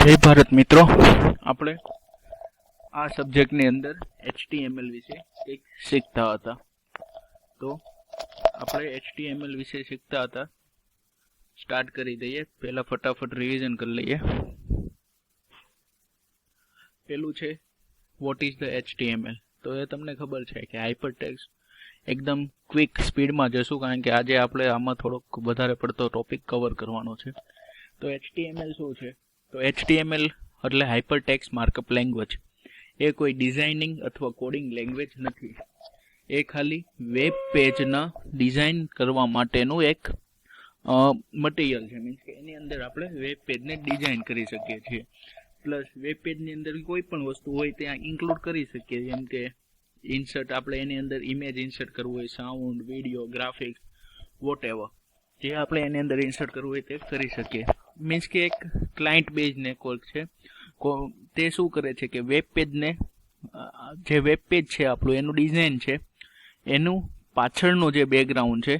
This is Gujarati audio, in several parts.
જય ભારત મિત્રો. આપણે આ સબ્જેક્ટની અંદર એચટીએમએલ વિશે કંઈક શીખતા હતા. તો આપણે એચટીએમએલ વિશે શીખતા હતા. સ્ટાર્ટ કરી દઈએ. પહેલાં ફટાફટ રિવિઝન કરી લઈએ. પેલું છે વોટ ઇઝ ધ એચટીએમએલ તો એ તમને ખબર છે કે હાઇપરટેક્સ્ટ એકદમ ક્વિક સ્પીડમાં જશું, કારણ કે આજે આપણે આમાં થોડોક વધારે પડતો ટોપિક કવર કરવાનો છે. તો એચટીએમએલ શું છે? તો એચટીએમએલ એટલે હાઇપરટેક્સ્ટ માર્કઅપ લેંગ્વેજ એ કોઈ ડિઝાઇનિંગ અથવા કોડિંગ લેંગ્વેજ નથી. એ ખાલી વેબ પેજના ડિઝાઇન કરવા માટેનું એક મટીરિયલ છે. મીન્સ કે એની અંદર આપણે વેબ પેજને ડિઝાઇન કરી શકીએ છીએ. પ્લસ વેબ પેજની અંદર કોઈ પણ વસ્તુ હોય ત્યાં ઇન્ક્લુડ કરી શકીએ. જેમ કે ઇન્સર્ટ આપણે એની અંદર ઇમેજ ઇન્સર્ટ કરવું હોય sound video graphics whatever જે આપણે એની અંદર ઇન્સર્ટ કરવું હોય તે કરી શકીએ. મીન્સ કે એક ક્લાયન્ટ બેઝ નેટવર્ક છે. તે શું કરે છે કે વેબ પેજને જે વેબ પેજ છે આપણું, એનું ડિઝાઇન છે, એનું પાછળનું જે બેકગ્રાઉન્ડ છે,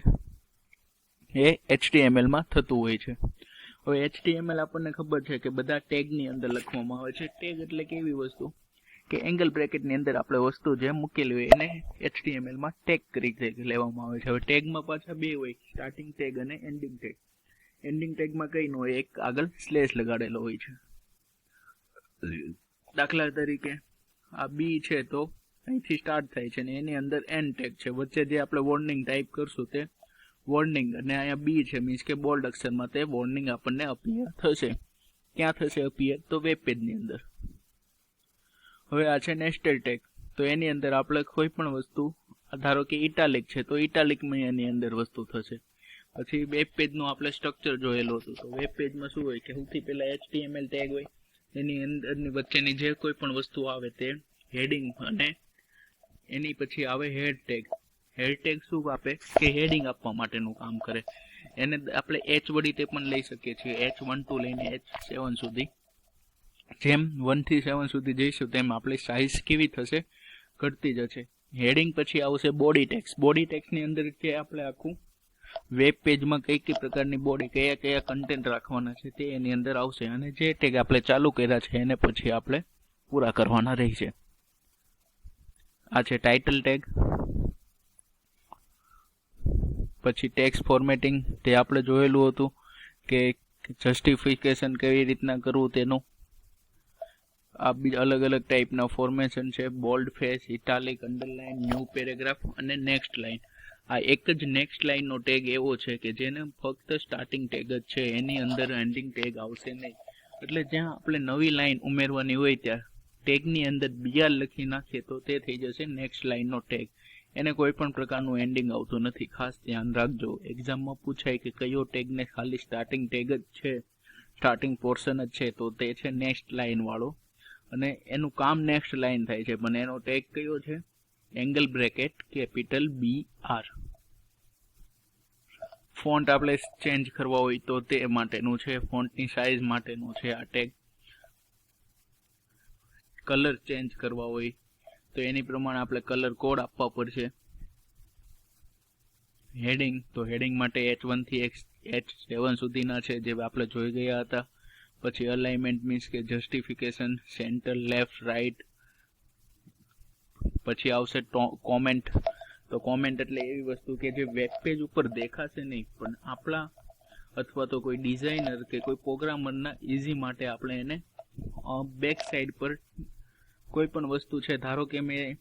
એ એચટીએમએલમાં થતું હોય છે. હવે એચટીએમએલ આપણને ખબર છે કે બધા ટેગની અંદર લખવામાં આવે છે. ટેગ એટલે કે એવી વસ્તુ કે એંગલ બ્રેકેટની અંદર આપણે વસ્તુ જે મૂકેલી હોય એને એચટીએમએલમાં ટેગ કરી લેવામાં આવે છે. હવે ટેગમાં પાછા બે હોય સ્ટાર્ટિંગ ટેગ અને એન્ડિંગ ટેગ એન્ડિંગ ટેગમાં કઈ ન હોય, એક આગળ સ્લેશ લગાડેલો હોય છે. દાખલા તરીકે, આ બી છે તો અહીંથી સ્ટાર્ટ થાય છે અને એની અંદર એન ટેગ છે. વચ્ચે જે આપણે વોર્નિંગ ટાઈપ કરશું તે વોર્નિંગ અને અહીંયા બી છે મીન્સ કે બોલ્ડ અક્ષરમાં તે વોર્નિંગ આપણને અપિયર થશે. ક્યાં થશે અપિયર તો વેબ પેજની અંદર. હવે આ છે નેસ્ટેડ ટેગ તો એની અંદર આપણે કોઈ પણ વસ્તુ ધારો કે ઇટાલિક છે, તો ઇટાલિકમાં એની અંદર વસ્તુ થશે. પછી વેબ પેજનું આપણે સ્ટ્રક્ચર જોયેલું હતું. તો વેબ પેજમાં શું હોય કે સૌથી પહેલા એચટીએમએલ ટેગ હોય, એની અંદરની વચ્ચેની જે કોઈ પણ વસ્તુ આવે તે હેડિંગ અને એની પછી આવે હેડ ટેગ હેડ ટેગ શું આપે? કે હેડિંગ આપવા માટેનું કામ કરે. એને આપણે એચ વડી તે પણ લઈ શકીએ છીએ. એચ વન ટુ લઈને એચ સેવન સુધી. જેમ વનથી સેવન સુધી જઈશું તેમ આપણી સાઇઝ કેવી થશે? ઘટતી જશે. હેડિંગ પછી આવશે બોડી ટેક્સ બોડી ટેક્સની અંદર જે આપણે આખું વેબ પેજમાં કઈ કઈ પ્રકારની બોડી કયા કયા કન્ટેન્ટ રાખવાના છે તે એની અંદર આવશે અને જે ટેગ આપણે ચાલુ કર્યા છે એને પછી આપણે પૂરા કરવાના રહેશે. આ છે ટાઇટલ ટેગ પછી ટેક્સ ફોર્મેટિંગ તે આપણે જોયેલું હતું કે જસ્ટિફિકેશન કેવી રીતના કરવું તેનું. આ બી અલગ અલગ ટાઈપના ફોર્મેશન છે. Bold face italic underline new paragraph અને નેક્સ્ટ લાઇન આ એક જ નેક્સ્ટ લાઇનનો ટેગ એવો છે કે જેને ફક્ત સ્ટાર્ટિંગ ટેગ જ છે. એની અંદર એન્ડિંગ ટેગ આવશે નહીં. એટલે જ્યાં આપણે નવી લાઇન ઉમેરવાની હોય ત્યાં ટેગની અંદર બીઆર લખી નાખીએ તો તે થઈ જશે નેક્સ્ટ લાઇનનો ટેગ એને કોઈ પણ પ્રકારનું એન્ડિંગ આવતું નથી. ખાસ ધ્યાન રાખજો. એક્ઝામમાં પૂછાય કે કયો ટેગને ખાલી સ્ટાર્ટિંગ ટેગ જ છે સ્ટાર્ટિંગ પોર્શન જ છે, તો તે છે નેક્સ્ટ લાઇનવાળો અને એનું કામ નેક્સ્ટ લાઇન થાય છે. પણ એનો ટેગ કયો છે? Angle bracket capital B R font આપણે ચેન્જ કરવા હોય તો તે માટેનું છે. ફોન્ટની સાઇઝ માટેનું છે આ ટેગ કલર ચેન્જ કરવા હોય તો એની પ્રમાણે આપણે કલર કોડ આપવા પડશે. હેડિંગ તો હેડિંગ માટે એચ વનથી એક્સ એચ સેવન સુધીના છે જે આપણે જોઈ ગયા હતા. પછી અલાઇનમેન્ટ મીન્સ કે જસ્ટિફિકેશન સેન્ટર લેફ્ટ રાઈટ પછી આવશે કોમેન્ટ તો કોમેન્ટ એટલે એવી વસ્તુ કે જે વેબ પેજ ઉપર દેખાશે નહીં, પણ આપણા અથવા તો કોઈ ડિઝાઇનર કે કોઈ પ્રોગ્રામરના ઇઝી માટે આપણે એને બેક સાઈડ પર કોઈ પણ વસ્તુ છે, ધારો કે મેં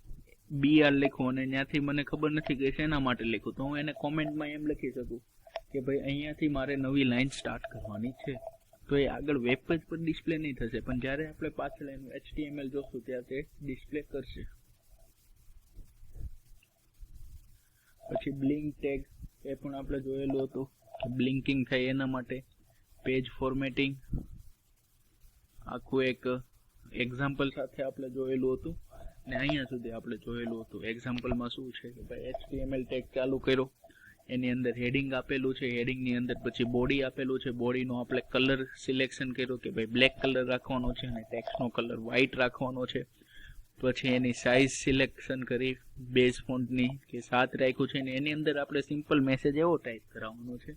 બી આર લખ્યું અને ત્યાંથી મને ખબર નથી કે શેના માટે લખ્યું, તો હું એને કોમેન્ટમાં એમ લખી શકું કે ભાઈ અહીંયાથી મારે નવી લાઈન સ્ટાર્ટ કરવાની છે. તો એ આગળ વેબ પેજ પર ડિસ્પ્લે નહીં થશે, પણ જ્યારે આપણે પાછળ એનું HTML જોશું, ત્યારે તે ડિસ્પ્લે કરશે. પછી બ્લિંક ટેગ એ પણ આપણે જોયેલું હતું. બ્લિંકિંગ થાય એના માટે. પેજ ફોર્મેટિંગ આખું એક એક્ઝામ્પલ સાથે આપણે જોયેલું હતું. ને અહીંયા સુધી આપણે જોયેલું હતું. એક્ઝામ્પલમાં શું છે કે ભાઈ એચટીએમએલ ટેગ ચાલુ કર્યો. એની અંદર હેડિંગ આપેલું છે. હેડિંગની અંદર પછી બોડી આપેલું છે. બોડીનો આપણે કલર સિલેક્શન કર્યો કે ભાઈ બ્લેક કલર રાખવાનો છે અને ટેક્સનો કલર વ્હાઇટ રાખવાનો છે. પછી એની સાઇઝ સિલેક્શન કરી બેઝ ફોન્ટની કે સાત રાખ્યું છે ને એની અંદર આપણે સિમ્પલ મેસેજ એવો ટાઈપ કરાવવાનો છે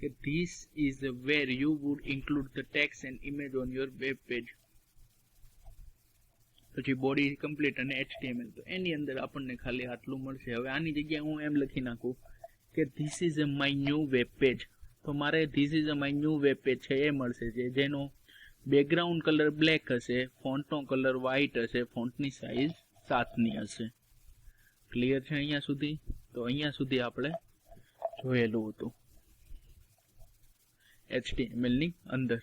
કે this is where you would include the text and image on your web page પછી બોડી કમ્પ્લીટ અને એચટીએમએલ તો એની અંદર આપણને ખાલી આટલું મળશે. હવે આની જગ્યાએ હું એમ લખી નાખું કે this is my new web page તો મારે this is a my new web page છે એ મળશે, જે જેનો બેકગ્રાઉન્ડ કલર બ્લેક હશે ફોન્ટનો કલર વ્હાઇટ હશે ફોન્ટની સાઇઝ સાતની હશે. ક્લિયર છે અહીંયા સુધી? તો અહીંયા સુધી આપણે જોયેલું હતું. એચટીએમએલની અંદર.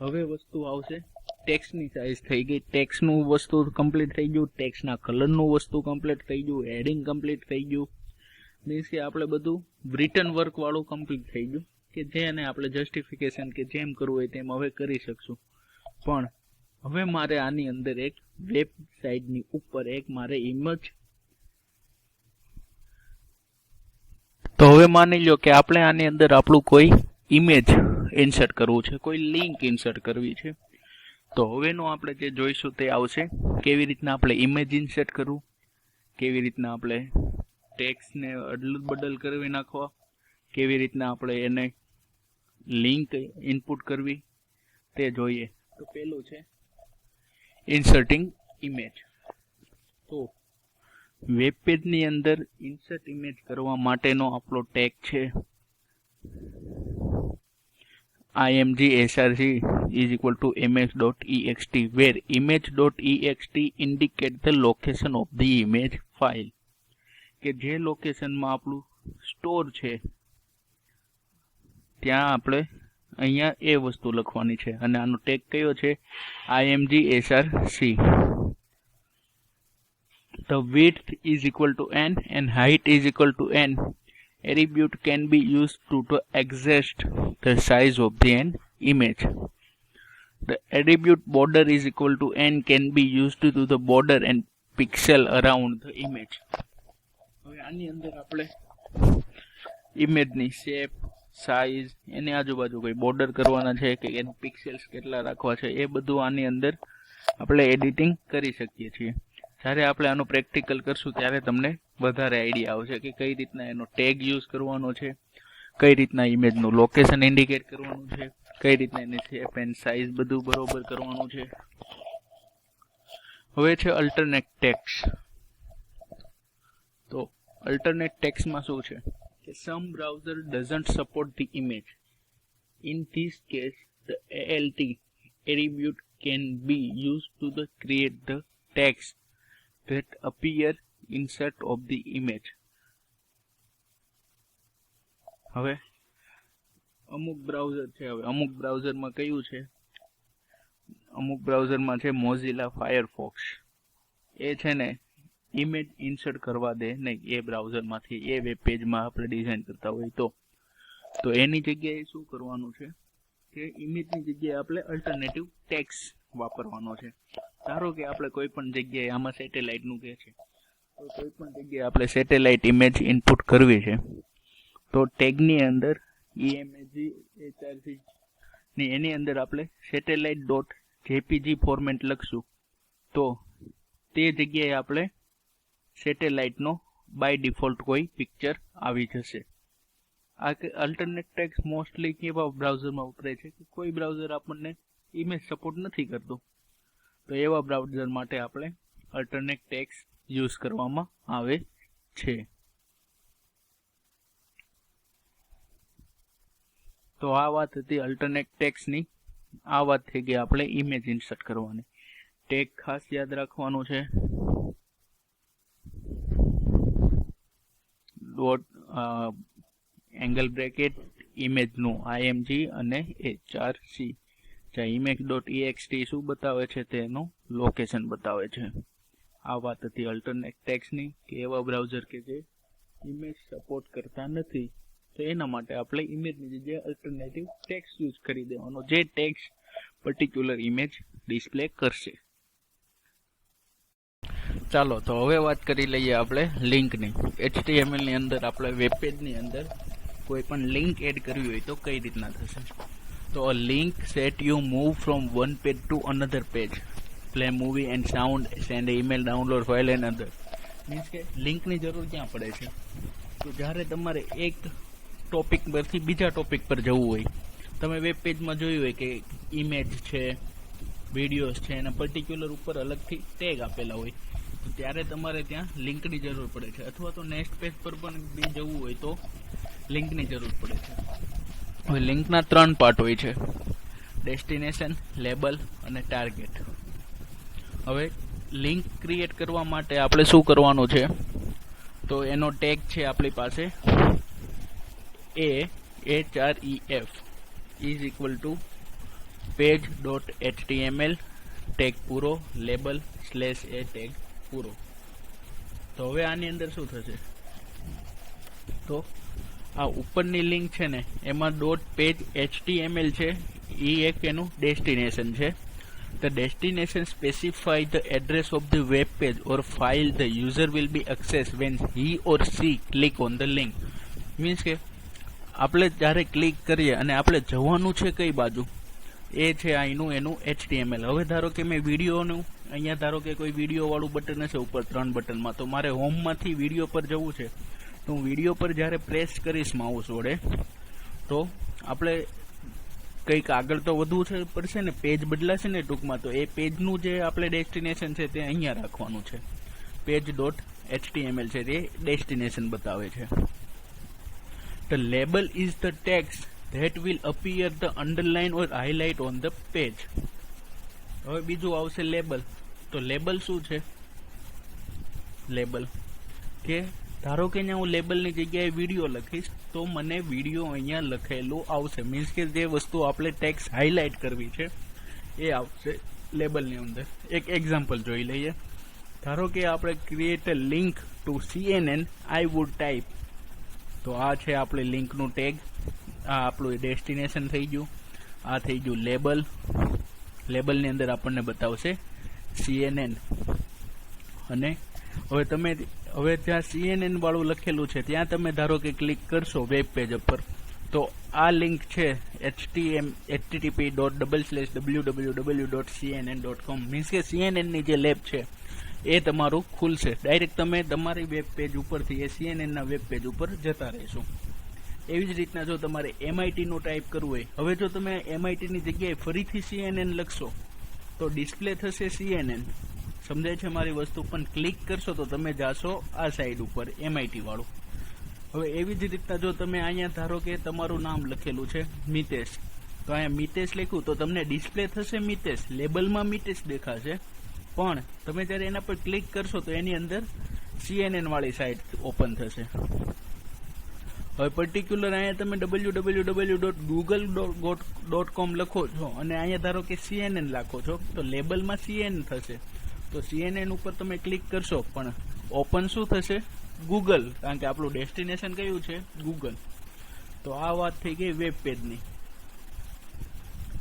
હવે વસ્તુ આવશે ટેક્સની સાઇઝ થઈ ગઈ. ટેક્સનું વસ્તુ કમ્પ્લીટ થઈ ગયું. ટેક્સના કલરનું વસ્તુ કમ્પ્લીટ થઈ ગયું. હેડિંગ કમ્પ્લીટ થઈ ગયું. મીન્સ કે આપણે બધું રિટર્ન વર્કવાળું કમ્પ્લીટ થઈ ગયું. કે જેને આપણે જસ્ટિફિકેશન કે જેમ કરવું હોય તેમ હવે કરી શકશું. પણ હવે મારે આની અંદર એક વેબસાઇટની ઉપર એક મારે ઇમેજ તો હવે માની લો કે આપણે આની અંદર આપણું કોઈ ઇમેજ ઇન્સર્ટ કરવું છે, કોઈ લિંક ઇન્સર્ટ કરવી છે. તો હવેનું આપણે જે જોઈશું તે આવશે. કેવી રીતના આપણે ઇમેજ ઇન્સર્ટ કરવું? કેવી રીતના આપણે ટેક્સને અદલ બદલ કરવી નાખવા? કેવી રીતના આપણે એને લિંક ઇનપુટ કરવી તે જોઈએ. તો પેલું છે ઇન્સર્ટિંગ ઇમેજ તો વેબ પેજની અંદર ઇન્સર્ટ ઇમેજ કરવા માટેનો આપણો ટેગ છે. img src is equal to image.ext where image.ext indicate the location of the image file. કે જે લોકેશનમાં આપણું સ્ટોર છે ત્યાં આપણે અહીંયા એ વસ્તુ લખવાની છે અને આનો ટેગ કયો છે img src the width is equal to n and height is equal to n attribute can be used to, to adjust the size of the an image. The attribute border is equal to n can be used to do the border and pixel around the image. હવે આની અંદર આપણે ઇમેજની શેપ સાઇઝ એની આજુબાજુ કોઈ બોર્ડર કરવાના છે કે એનું પિક્સેલ્સ કેટલા રાખવા છે, એ બધું આની અંદર આપણે એડિટિંગ કરી શકીએ છીએ. જ્યારે આપણે આનું પ્રેક્ટિકલ કરશું, ત્યારે તમને વધારે આઈડિયા આવશે કે કઈ રીતના એનો ટેગ યુઝ કરવાનો છે, કઈ રીતના ઇમેજનું લોકેશન ઇન્ડિકેટ કરવાનું છે, કઈ રીતના એની શેપ એન્ડ સાઇઝ બધું બરોબર કરવાનું છે. હવે છે અલ્ટરનેટ ટેક્સ તો અલ્ટરનેટ ટેક્સમાં શું છે? કે some browser doesn't support the image in case, the ALT attribute can be used to the create the text that appear insert of the image હવે અમુક બ્રાઉઝર છે હવે અમુક બ્રાઉઝરમાં કયું છે અમુક બ્રાઉઝરમાં છે મોઝિલા ફાયરફોક્સ એ છે ને ઇમેજ ઇન્સર્ટ કરવા દે નહીં, એ બ્રાઉઝરમાંથી એ વેબ પેજમાં આપણે ડિઝાઇન કરતા હોય તો. તો એની જગ્યાએ શું કરવાનું છે કે ઇમેજની જગ્યાએ આપણે અલ્ટરનેટિવ ટેક્સ વાપરવાનો છે. ધારો કે આપણે કોઈ પણ જગ્યાએ, આમાં સેટેલાઇટનું કહે છે, તો કોઈ પણ જગ્યાએ આપણે સેટેલાઇટ ઇમેજ ઇનપુટ કરવી છે, તો ટેગની અંદર ઈએમએજી એચઆરસી ને એની અંદર આપણે સેટેલાઇટ ડોટ જેપીજી ફોર્મેટ લખશું. તો તે જગ્યાએ આપણે સેટેલાઇટનો બાય ડિફોલ્ટ કોઈ પિક્ચર આવી જશે. આ કે અલ્ટરનેટ ટેક્સ મોસ્ટલી કેવા બ્રાઉઝરમાં ઉતરે છે કે કોઈ બ્રાઉઝર આપણને ઇમેજ સપોર્ટ નથી કરતું. તો એવા બ્રાઉઝર માટે આપણે અલ્ટરનેટ ટેક્સ યુઝ કરવામાં આવે છે. તો આ વાત હતી અલ્ટરનેટ ટેક્સની આ વાત થઈ ગઈ આપણે ઇમેજ ઇન્સર્ટ કરવાની. ટેગ ખાસ યાદ રાખવાનું છે. ડોટ એંગલ બ્રેકેટ ઇમેજનું આઈએમજી અને એચઆરસી જ્યાં ઇમેજ ડોટ ઈએક્સટી શું બતાવે છે તેનું લોકેશન બતાવે છે. આ વાત હતી અલ્ટરનેટ ટેક્સની કે એવા બ્રાઉઝર કે જે ઇમેજ સપોર્ટ કરતા નથી. તો એના માટે આપણે ઇમેજની જગ્યાએ અલ્ટરનેટિવ ટેક્સ યુઝ કરી દેવાનો. જે ટેક્સ પર્ટિક્યુલર ઇમેજ ડિસ્પ્લે કરશે. ચાલો, તો હવે વાત કરી લઈએ આપણે લિંકની. એચટીએમએલની અંદર, આપણે વેબ પેજની અંદર કોઈ પણ લિંક એડ કરવી હોય તો કઈ રીતના થશે? તો a link set you move from one page to another page play movie and sound send email download file and other means કે લિંકની જરૂર ક્યાં પડે છે? તો જ્યારે તમારે એક ટોપિક પરથી બીજા ટોપિક પર જવું હોય, તમે વેબ પેજમાં જોયું હોય કે ઇમેજ છે વિડીયોઝ છે, એના પર્ટિક્યુલર ઉપર અલગથી ટેગ આપેલા હોય તો ત્યારે તમારે ત્યાં લિંકની જરૂર પડે છે. અથવા તો નેક્સ્ટ પેજ પર પણ બી જવું હોય તો લિંકની જરૂર પડે છે. હવે લિંકના ત્રણ પાર્ટ હોય છે. ડેસ્ટિનેશન લેબલ અને ટાર્ગેટ હવે લિંક ક્રિએટ કરવા માટે આપણે શું કરવાનું છે? તો એનો ટેગ છે આપણી પાસે A H R E F is equal to page dot HTML tag પૂરો લેબલ સ્લેશ એ ટેગ પૂરો તો હવે આની અંદર શું થશે તો આ ઉપરની લિંક છે ને એમાં ડોટ પેજ એચટીએમએલ છે એ એક એનું ડેસ્ટિનેશન છે The destination specify the address of the web page or file the user will be accessed when he or she click on the link. Means કે આપણે જ્યારે ક્લિક કરીએ અને આપણે જવાનું છે કઈ બાજુ એ છે અહીંનું એનું HTML હવે ધારો કે મેં વિડીયોનું અહીંયા ધારો કે કોઈ વીડિયો વાળું બટન હશે ઉપર ત્રણ બટનમાં તો મારે હોમમાંથી વીડિયો પર જવું છે. તો હું વીડિયો પર જ્યારે પ્રેસ કરીશ માઉસ વડે, તો આપણે કંઈક આગળ તો વધવું છે, પડશે ને પેજ બદલાશે ને ટૂંકમાં, તો એ પેજનું જે આપણે ડેસ્ટિનેશન છે તે અહીંયા રાખવાનું છે. પેજ ડોટ એચટીએમએલ છે તે ડેસ્ટિનેશન બતાવે છે. The label is the text that will appear the underline or highlight on the page હવે બીજું આવશે લેબલ તો લેબલ શું છે? લેબલ કે ધારો કે અહીંયા હું લેબલની જગ્યાએ વીડિયો લખીશ, તો મને વીડિયો અહીંયા લખેલું આવશે. મીન્સ કે જે વસ્તુ આપણે ટેક્સ હાઇલાઇટ કરવી છે, એ આવશે લેબલની અંદર. એક એક્ઝામ્પલ જોઈ લઈએ. ધારો કે આપણે create a link to CNN I would type તો આ છે આપણે લિંકનું ટેગ આ આપણું ડેસ્ટિનેશન થઈ ગયું. આ થઈ ગયું લેબલ લેબલની અંદર આપણને બતાવશે સીએનએન અને હવે તમે, હવે ત્યાં સીએનએન વાળું લખેલું છે. ત્યાં તમે ધારો કે ક્લિક કરશો વેબ પેજ ઉપર, તો આ લિંક છે HTM HTTP dot double slash W W W dot CNN dot com means કે સીએનએનની જે લેબ છે, એ તમારું ખુલશે. ડાયરેક્ટ તમે તમારી વેબ પેજ ઉપરથી એ સીએનએનના વેબ પેજ ઉપર જતા રહેશો. એવી જ રીતના જો તમારે એમઆઈટીનું ટાઈપ કરવું હોય, હવે જો તમે એમઆઈટીની જગ્યાએ ફરીથી સીએનએન લખશો તો ડિસ્પ્લે થશે સીએનએન સમજાય છે મારી વસ્તુ? પણ ક્લિક કરશો તો તમે જાશો આ સાઈડ ઉપર એમઆઈટી વાળું. હવે એવી જ રીતના જો તમે અહીંયા ધારો કે તમારું નામ લખેલું છે, મિતેશ. તો અહીંયા મિતેશ લખ્યું, તો તમને ડિસ્પ્લે થશે મિતેશ. લેબલમાં મિતેશ દેખાશે. પણ તમે જ્યારે એના પર ક્લિક કરશો તો એની અંદર સીએનએન વાળી સાઇટ ઓપન થશે. હવે પર્ટિક્યુલર અહીંયા તમે W W W dot Google dot com લખો છો અને અહીંયા ધારો કે સીએનએન લખો છો, તો લેબલમાં સીએન થશે. તો સીએનએન ઉપર તમે ક્લિક કરશો, પણ ઓપન શું થશે? ગૂગલ કારણ કે આપણું ડેસ્ટિનેશન કયું છે? ગૂગલ તો આ વાત થઈ ગઈ વેબ પેજની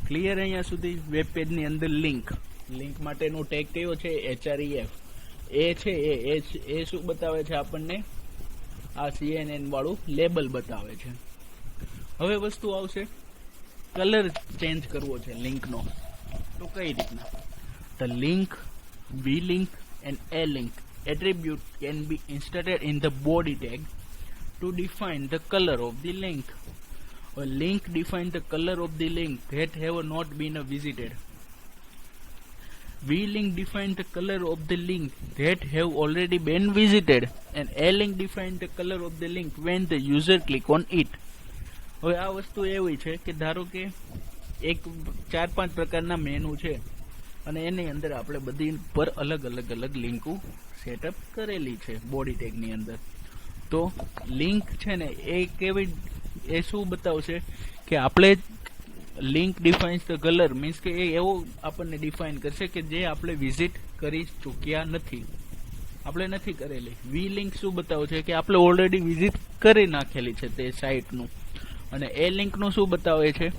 ક્લિયર અહીંયા સુધી વેબ પેજની અંદર લિંક લિંક માટેનો ટેગ કયો છે? એચઆરઈએફ એ છે એ. એ શું બતાવે છે આપણને? આ સીએનએન વાળું લેબલ બતાવે છે હવે વસ્તુ આવશે કલર ચેન્જ કરવો છે લિંકનો તો કઈ રીતના the link B link and A link can be inserted in the body tag to define the color of the link. A link defines the color of the link that have not been visited. V-link defines the color of the link that have already been visited and A-link defines the color of the link when the user click on it. હવે આ વસ્તુ એવી છે કે ધારો કે એક ચાર પાંચ પ્રકારના મેનુ છે અને એની અંદર આપણે બધી પર અલગ અલગ અલગ લિંકો સેટઅપ કરેલી છે બોડી ટેગની અંદર તો લિંક છે ને એ કેવી એ શું બતાવશે કે આપણે link defines the colour means કે એ એવો આપણને ડિફાઇન કરશે કે જે આપણે વિઝિટ કરી ચૂક્યા નથી. આપણે નથી કરેલી. વી લિંક શું બતાવે છે કે આપણે ઓલરેડી વિઝિટ કરી નાખેલી છે તે સાઇટનું અને એ લિંકનું શું બતાવે છે?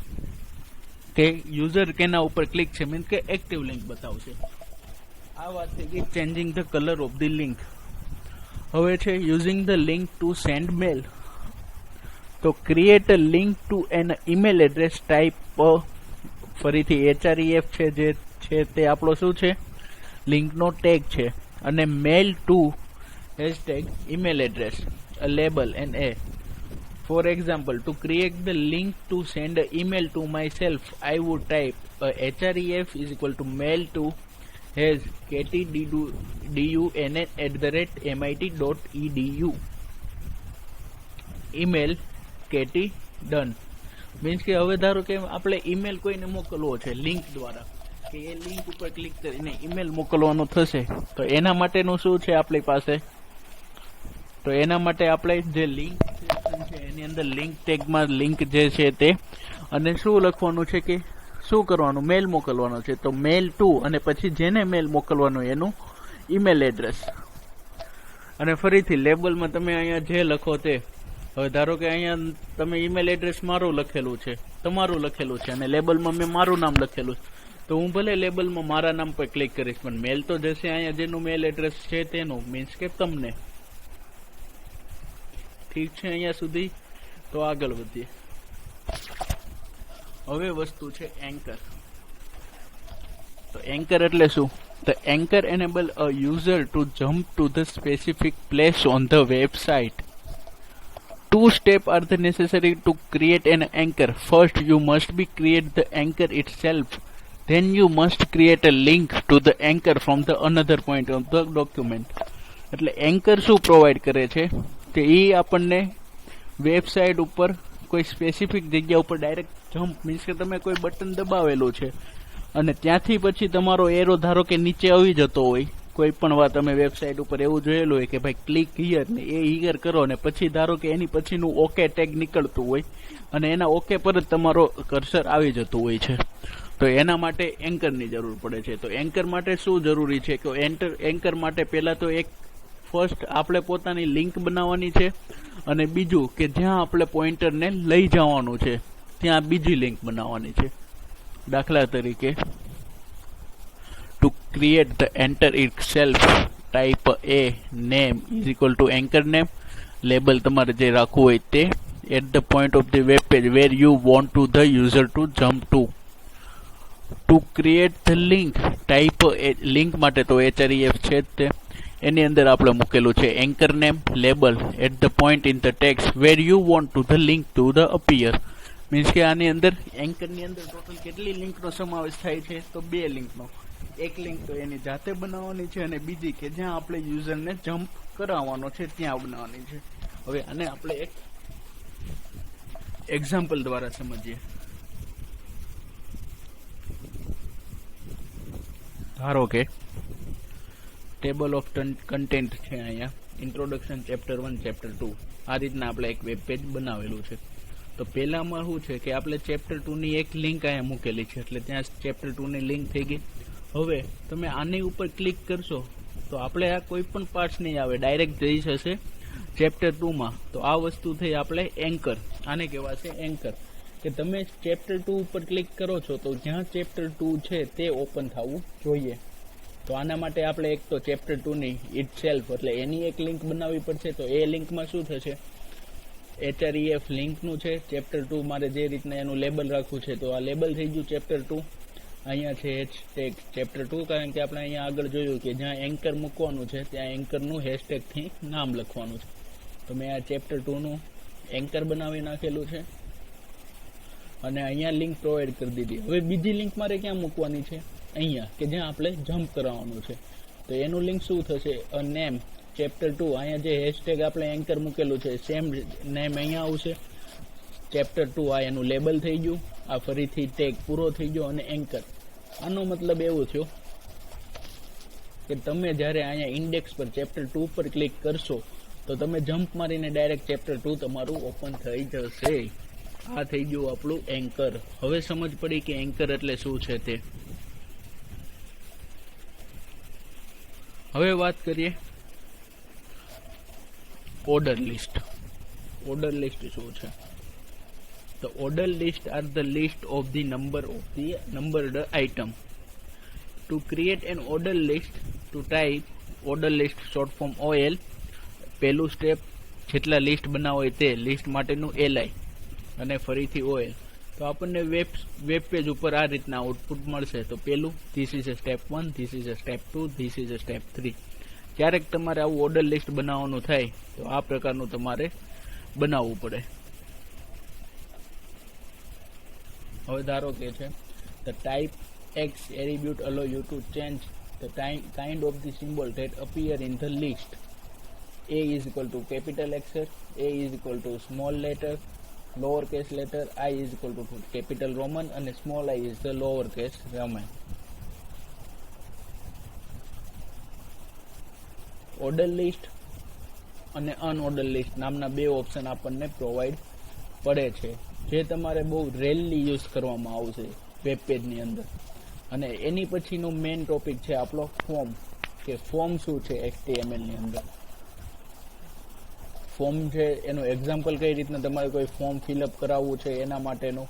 કે યુઝર કેના ઉપર ક્લિક છે? મીન્સ કે એક્ટિવ લિંક બતાવશે. આ વાત છે કે changing the colour of the link હવે છે using the link to send mail તો create a link to an email address type ફરીથી એચઆરઈએફ છે જે છે તે આપણો શું છે લિંકનો ટેગ છે અને mail to hashtag email address a label an A For example, to create the link to send an email to myself, I would type uh, href is equal to mail to has ktdunn at the rate mit dot edu. Email KT done means કે હવે ધારો કે આપણે ઈમેલ કોઈને મોકલવો છે લિંક દ્વારા. કે એ લિંક ઉપર ક્લિક કરીને ઈમેલ મોકલવાનો થશે, તો એના માટેનું શું છે આપણી પાસે? તો એના માટે આપણે જે લિંક છે, એની અંદર લિંક ટેગમાં લિંક જે છે તે. અને શું લખવાનું છે કે, શું કરવાનું? મેલ મોકલવાનો છે. તો મેલ ટુ અને પછી જેને મેલ મોકલવાનો એનું ઈમેલ એડ્રેસ અને ફરીથી લેબલમાં તમે અહીંયા જે લખો તે હવે ધારો કે અહીંયા તમે ઈમેલ એડ્રેસ મારું લખેલું છે, તમારું લખેલું છે અને લેબલમાં મેં મારું નામ લખેલું છે, તો હું ભલે લેબલમાં મારા નામ પર ક્લિક કરીશ, પણ મેલ તો જશે અહીંયા જેનું મેલ એડ્રેસ છે તેનું મીન્સ કે તમને. ઠીક છે અહીંયા સુધી? તો આગળ વધીએ. હવે વસ્તુ છે એન્કર તો એન્કર એટલે શું? The anchor enable a user to jump to the specific place on the website. Two steps are the necessary to create an anchor. First, you must be create the anchor itself. Then you must create a link to the anchor from the another point of the document. એટલે એન્કર શું પ્રોવાઈડ કરે છે કે એ આપણને વેબસાઇટ ઉપર કોઈ સ્પેસિફિક જગ્યા ઉપર ડાયરેક્ટ જમ્પ મીન્સ કે તમે કોઈ બટન દબાવેલું છે અને ત્યાંથી પછી તમારો એરો ધારો કે નીચે આવી જતો હોય કોઈ પણ વાર તમે વેબસાઇટ ઉપર એવું જોયેલું હોય કે ભાઈ ક્લિક હિયર ને એ હિયર કરો ને પછી ધારો કે એની પછીનું ઓકે ટેગ નીકળતું હોય અને એના ઓકે પર જ તમારો કર્સર આવી જતું હોય છે. તો એના માટે એન્કરની જરૂર પડે છે. તો એન્કર માટે શું જરૂરી છે કે એન્ટર એન્કર માટે પહેલા તો એક ફર્સ્ટ આપણે પોતાની લિંક બનાવવાની છે અને બીજું કે જ્યાં આપણે પોઈન્ટરને લઈ જવાનું છે, ત્યાં બીજી લિંક બનાવવાની છે. દાખલા તરીકે to create the enter itself type a name is equal to anchor name label તમારે જે રાખવું હોય તે the point of the web page where you want to the user to jump to to create the link type a link માટે તો href છે જ તે એની અંદર આપણે મૂકેલું છે anchor name label at the point in the text where you want to the link to the appear means કે આની અંદર એન્કરની અંદર ટોટલ કેટલી લિંકનો સમાવેશ થાય છે તો બે લિંકનો એક લિંક તો એની જાતે બનાવવાની છે અને બીજી કે જ્યાં આપણે યુઝરને જમ્પ કરાવવાનો છે, ત્યાં બનાવવાની છે. હવે આને આપણે એક એક્ઝામ્પલ દ્વારા સમજીએ. ધારો કે ટેબલ ઓફ કન્ટેન્ટ છે અહીંયા. Introduction chapter one chapter two આ રીતના આપણે એક વેબ પેજ બનાવેલું છે. તો પહેલામાં શું છે કે આપણે ચેપ્ટર ટુ ની એક લિંક અહીંયા મૂકેલી છે, એટલે ત્યાં ચેપ્ટર ટુ ની લિંક થઈ ગઈ. હવે તમે આની ઉપર ક્લિક કરશો, તો આપણે આ કોઈ પણ પાર્ટ્સ નહીં આવે ડાયરેક્ટ જઈ જશે ચેપ્ટર ટુમાં તો આ વસ્તુ થઈ આપણે એન્કર આને કહેવાશે એન્કર કે તમે ચેપ્ટર ટુ ઉપર ક્લિક કરો છો, તો જ્યાં ચેપ્ટર ટુ છે તે ઓપન થવું જોઈએ. તો આના માટે આપણે એક તો ચેપ્ટર ટુની ઇટ સેલ્ફ એટલે એની એક લિંક બનાવવી પડશે, તો એ લિંકમાં શું થશે? એચઆરઈએફ લિંકનું છે. ચેપ્ટર ટુ મારે જે રીતના એનું લેબલ રાખવું છે, તો આ લેબલ થઈ ગયું ચેપ્ટર ટુ અહીંયા છે હેશટેગ ચેપ્ટર ટુ કારણ કે આપણે અહીંયા આગળ જોયું કે જ્યાં એન્કર મૂકવાનું છે, ત્યાં એન્કરનું હેશટેગથી નામ લખવાનું છે. તો મેં આ ચેપ્ટર ટુનું એન્કર બનાવી નાખેલું છે. અને અહીંયા લિંક પ્રોવાઈડ કરી દીધી. હવે બીજી લિંક મારે ક્યાં મૂકવાની છે? અહીંયા, કે જ્યાં આપણે જમ્પ કરાવવાનું છે. તો એનું લિંક શું થશે? અ નેમ ચેપ્ટર ટુ અહીંયા જે હેશટેગ આપણે એન્કર મૂકેલું છે સેમ નેમ અહીંયા આવશે. ચેપ્ટર ટુ આ એનું લેબલ થઈ ગયું. આ ફરીથી ટેગ પૂરો થઈ ગયો અને એન્કર આનો મતલબ એવો થયો કે તમે જ્યારે અહીંયા ઇન્ડેક્સ પર ચેપ્ટર ટુ પર ક્લિક કરશો, તો તમે જમ્પ મારીને ડાયરેક્ટ ચેપ્ટર ટુ તમારું ઓપન થઈ જશે. આ થઈ ગયું આપણું એન્કર હવે સમજ પડી કે એન્કર એટલે શું છે તે. હવે વાત કરીએ ઓર્ડર લિસ્ટ ઓર્ડર લિસ્ટ શું છે? The order list are the list of the number of the numbered item. To create an order list, to type order list short form OL પહેલું સ્ટેપ જેટલા લિસ્ટ બનાવો હોય તે લિસ્ટ માટેનું એલઆઈ અને ફરીથી ઓએલ તો આપણને વેબ વેબ પેજ ઉપર આ રીતના આઉટપુટ મળશે. તો પહેલું this is a step one this is a step two this is a step three ક્યારેક તમારે આવું ઓર્ડર લિસ્ટ બનાવવાનું થાય, તો આ પ્રકારનું તમારે બનાવવું પડે. હવે ધારો કે છે type x attribute allow you to change the ti- kind of the symbol that appear in the list a is equal to capital letter a is equal to small letter lower case letter i is equal to capital roman and small i is the lower case roman order list અને અનઓર્ડર લિસ્ટ નામના બે ઓપ્શન આપણને પ્રોવાઈડ પડે છે જે તમારે બહુ રેરલી યુઝ કરવામાં આવશે વેબ પેજની અંદર. અને એની પછીનો મેઇન ટોપિક છે આપણો ફોર્મ, કે ફોર્મ શું છે એચટીએમએલની અંદર. ફોર્મ છે, એનું એક્ઝામ્પલ કઈ રીતના તમારે કોઈ ફોર્મ ફિલઅપ કરાવવું છે એના માટેનું.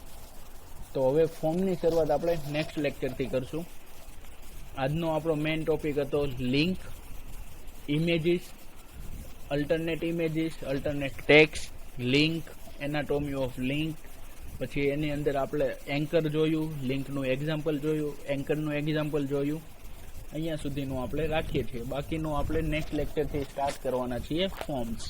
તો હવે ફોર્મની શરૂઆત આપણે નેક્સ્ટ લેક્ચરથી કરશું. આજનો આપણો મેઇન ટોપિક હતો link images alternate images alternate text link anatomy of link પછી એની અંદર આપણે એન્કર જોયું લિંકનું એક્ઝામ્પલ જોયું એન્કરનું એક્ઝામ્પલ જોયું. અહીંયા સુધીનું આપણે રાખીએ છીએ. બાકીનું આપણે નેક્સ્ટ લેક્ચરથી સ્ટાર્ટ કરવાના છીએ ફોર્મ્સ